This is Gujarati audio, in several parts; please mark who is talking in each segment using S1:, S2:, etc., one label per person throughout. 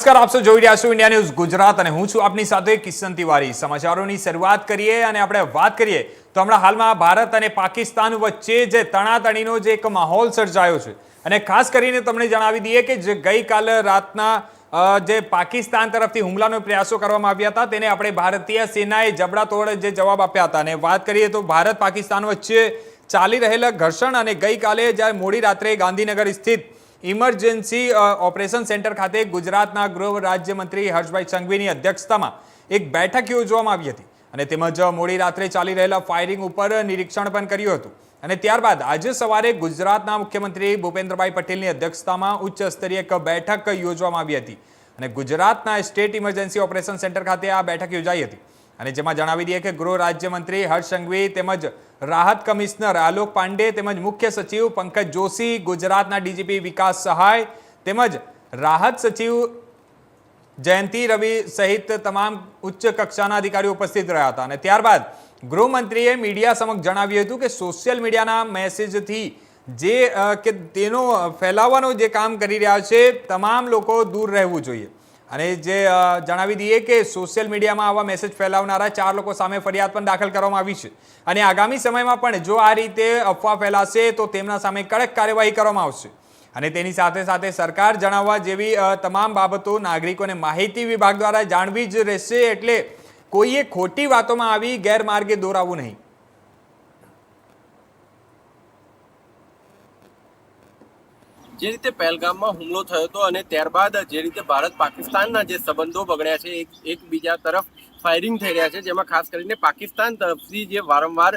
S1: નમસ્કાર, આપ સૌ જોઈ રહ્યા છો ઇન્ડિયા ન્યૂઝ ગુજરાત અને હું છું આપની સાથે કિશન તિવારી. સમાચારોની શરૂઆત કરીએ અને આપણે વાત કરીએ તો હમણાં હાલમાં ભારત અને પાકિસ્તાન વચ્ચે જે તણાતણીનો જે એક માહોલ સર્જાયો છે. અને ખાસ કરીને તમને જણાવી દઈએ કે જે ગઈકાલે રાતના જે પાકિસ્તાન તરફથી હુમલાનો પ્રયાસો કરવામાં આવ્યા હતા, તેને આપણે ભારતીય સેનાએ જબડાતોડ જે જવાબ આપ્યા હતા. અને વાત કરીએ તો ભારત પાકિસ્તાન વચ્ચે ચાલી રહેલા ઘર્ષણ અને ગઈકાલે જ્યારે મોડી રાત્રે ગાંધીનગર સ્થિત ઇમરજન્સી ઓપરેશન સેન્ટર ખાતે ગુજરાતના ગૃહ રાજ્યમંત્રી હર્ષભાઈ સંઘવીની અધ્યક્ષતામાં એક બેઠક યોજવામાં આવી હતી અને તેમજ મોડી રાત્રે ચાલી રહેલા ફાયરિંગ ઉપર નિરીક્ષણ પણ કર્યું હતું. અને ત્યારબાદ આજે સવારે ગુજરાતના મુખ્યમંત્રી ભૂપેન્દ્રભાઈ પટેલની અધ્યક્ષતામાં ઉચ્ચ સ્તરીય એક બેઠક યોજવામાં આવી હતી. અને ગુજરાતના સ્ટેટ ઇમરજન્સી ઓપરેશન સેન્ટર ખાતે આ બેઠક યોજાઈ હતી. અને જેમાં જણાવી દઈએ કે ગૃહ રાજ્યમંત્રી હર્ષ સંઘવી તેમજ રાહત કમિશનર આલોક પાંડે તેમજ મુખ્ય સચિવ પંકજ જોશી, ગુજરાતના ડીજીપી વિકાસ સહાય તેમજ રાહત સચિવ જયંતિ રવિ સહિત તમામ ઉચ્ચ કક્ષાના અધિકારીઓ ઉપસ્થિત રહ્યા હતા. અને ત્યારબાદ ગૃહમંત્રીએ મીડિયા સમક્ષ જણાવ્યું હતું કે સોશિયલ મીડિયાના મેસેજથી જે કે તેનો ફેલાવવાનું જે કામ કરી રહ્યા છે, તમામ લોકો દૂર રહેવું જોઈએ. અને જે જણાવી દઈએ કે સોશિયલ મીડિયામાં આવા મેસેજ ફેલાવનારા ચાર લોકો સામે ફરિયાદ પણ દાખલ કરવામાં આવી છે. અને આગામી સમયમાં પણ જો આ રીતે અફવા ફેલાશે તો તેમના સામે કડક કાર્યવાહી કરવામાં આવશે. અને તેની સાથે સાથે સરકાર જણાવવા જેવી તમામ બાબતો નાગરિકોને માહિતી વિભાગ દ્વારા જાણવી જ રહેશે એટલે કોઈએ ખોટી વાતોમાં આવી ગેરમાર્ગે દોરાવવું નહીં.
S2: જે રીતે પહેલગામમાં હુમલો થયો હતો અને ત્યારબાદ જે રીતે ભારત પાકિસ્તાનના જે સંબંધો બગડ્યા છે, એક, એકબીજા તરફ ફાયરિંગ થઈ રહ્યા છે, જેમાં ખાસ કરીને પાકિસ્તાન તરફથી જે વારંવાર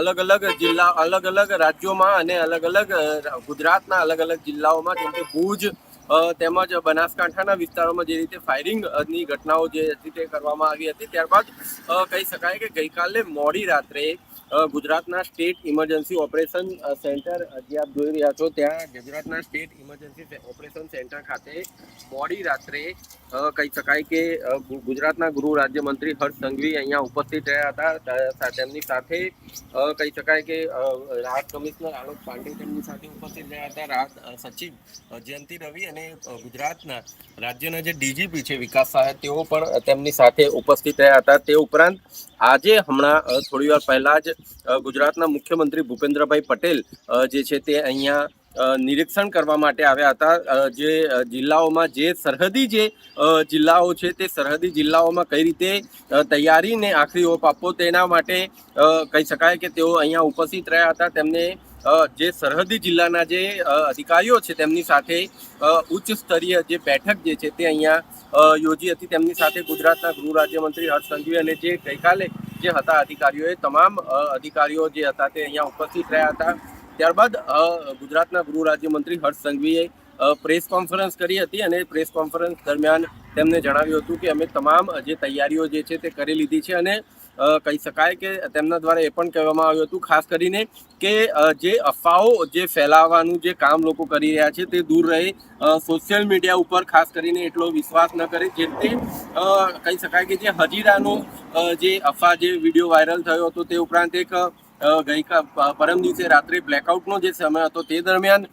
S2: અલગ અલગ જિલ્લા અલગ અલગ રાજ્યોમાં અને અલગ અલગ ગુજરાતના અલગ અલગ જિલ્લાઓમાં, જેમ કે ભુજ તેમજ બનાસકાંઠાના વિસ્તારોમાં જે રીતે ફાયરિંગની ઘટનાઓ જે રીતે કરવામાં આવી હતી, ત્યારબાદ કહી શકાય કે ગઈકાલે મોડી રાત્રે ગુજરાતના સ્ટેટ ઇમરજન્સી ઓપરેશન સેન્ટર જે આપ જોઈ રહ્યા છો, ત્યાં ગુજરાતના સ્ટેટ ઇમરજન્સી ઓપરેશન સેન્ટર ખાતે મોડી રાત્રે કહી શકાય કે ગુજરાતના ગૃહ રાજ્યમંત્રી હર્ષ સંઘવી અહીંયા ઉપસ્થિત રહ્યા હતા. તેમની સાથે કહી શકાય કે રાહત કમિશનર આલોક પાંડે તેમની સાથે ઉપસ્થિત રહ્યા હતા. રાહત સચિવ જયંતિ રવિ અને ગુજરાતના રાજ્યના જે ડીજીપી છે વિકાસ સાહેબ, તેઓ પણ તેમની સાથે ઉપસ્થિત રહ્યા હતા. તે ઉપરાંત આજે હમણાં થોડી વાર પહેલાં જ ગુજરાતના મુખ્યમંત્રી ભૂપેન્દ્રભાઈ પટેલ જે છે તે અહીંયા નિરીક્ષણ કરવા માટે આવ્યા હતા. જે જિલ્લાઓમાં જે સરહદી જે જિલ્લાઓ છે તે સરહદી જિલ્લાઓમાં કઈ રીતે તૈયારીને આખરી ઓપ આપવો તેના માટે કહી શકાય કે તેઓ અહીંયા ઉપસ્થિત રહ્યા હતા. તેમને જે સરહદી જિલ્લાના જે અધિકારીઓ છે તેમની સાથે ઉચ્ચ સ્તરીય જે બેઠક જે છે તે અહીંયા યોજી હતી. તેમની સાથે ગુજરાતના ગૃહ રાજ્યમંત્રી હર્ષ સંઘવી અને જે ગઈકાલે જે હતા અધિકારીઓએ, તમામ અધિકારીઓ જે હતા તે અહીંયા ઉપસ્થિત રહ્યા હતા. ત્યારબાદ ગુજરાતના ગૃહ રાજ્યમંત્રી હર્ષ સંઘવીએ પ્રેસ કોન્ફરન્સ કરી હતી અને પ્રેસ કોન્ફરન્સ દરમિયાન તેમને જણાવ્યું હતું કે અમે તમામ જે તૈયારીઓ જે છે તે કરી લીધી છે અને કહી શકાય કે તેમના દ્વારા એ પણ કહેવામાં આવ્યું હતું, ખાસ કરીને કે જે અફવાઓ જે ફેલાવવાનું જે કામ લોકો કરી રહ્યા છે તે દૂર રહે સોશિયલ મીડિયા ઉપર ખાસ કરીને એટલો વિશ્વાસ ન કરે જે તે કહી શકાય કે જે હજીરાનો જે અફવા જે વીડિયો વાયરલ થયો હતો તે ઉપરાંત એક ગઈકા પરમ દિવસે રાત્રે બ્લેકઆઉટનો જે સમય હતો તે દરમિયાન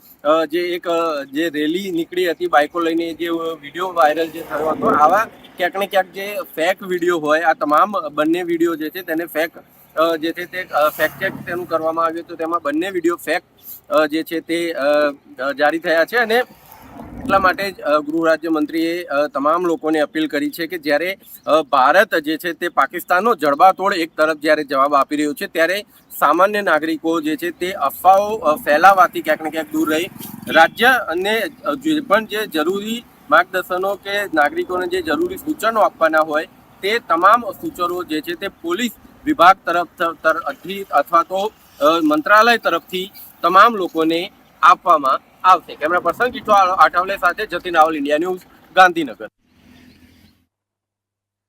S2: જે એક જે રેલી નીકળી હતી બાઇકો લઈને, જે વીડિયો વાયરલ જે થયો હતો, આવા ક્યાંક ને ક્યાંક જે ફેક વીડિયો હોય, આ તમામ બંને વીડિયો જે છે તેને ફેક જે છે તે ફેક ચેક તેનું કરવામાં આવ્યું હતું. તેમાં બંને વીડિયો ફેક જે છે તે જારી થયા છે અને એટલા માટે જ ગૃહ રાજ્યમંત્રીએ તમામ લોકોને અપીલ કરી છે કે જ્યારે ભારત જે છે તે પાકિસ્તાનનો જડબાતોડ એક તરફ જ્યારે જવાબ આપી રહ્યો છે, ત્યારે સામાન્ય નાગરિકો જે છે તે અફવાઓ ફેલાવાથી ક્યાંક ને ક્યાંક દૂર રહી. રાજ્ય અને જે પણ જે જરૂરી માર્ગદર્શનો કે નાગરિકોને જે જરૂરી સૂચનો આપવાના હોય, તે તમામ સૂચનો જે છે તે પોલીસ વિભાગ તરફ અથવા તો મંત્રાલય તરફથી તમામ લોકોને આપવામાં આવશે. કેમેરા પર્સન કિટો આઠવલે સાથે જતીન રાવલ ઇન્ડિયા ન્યૂઝ ગાંધીનગર.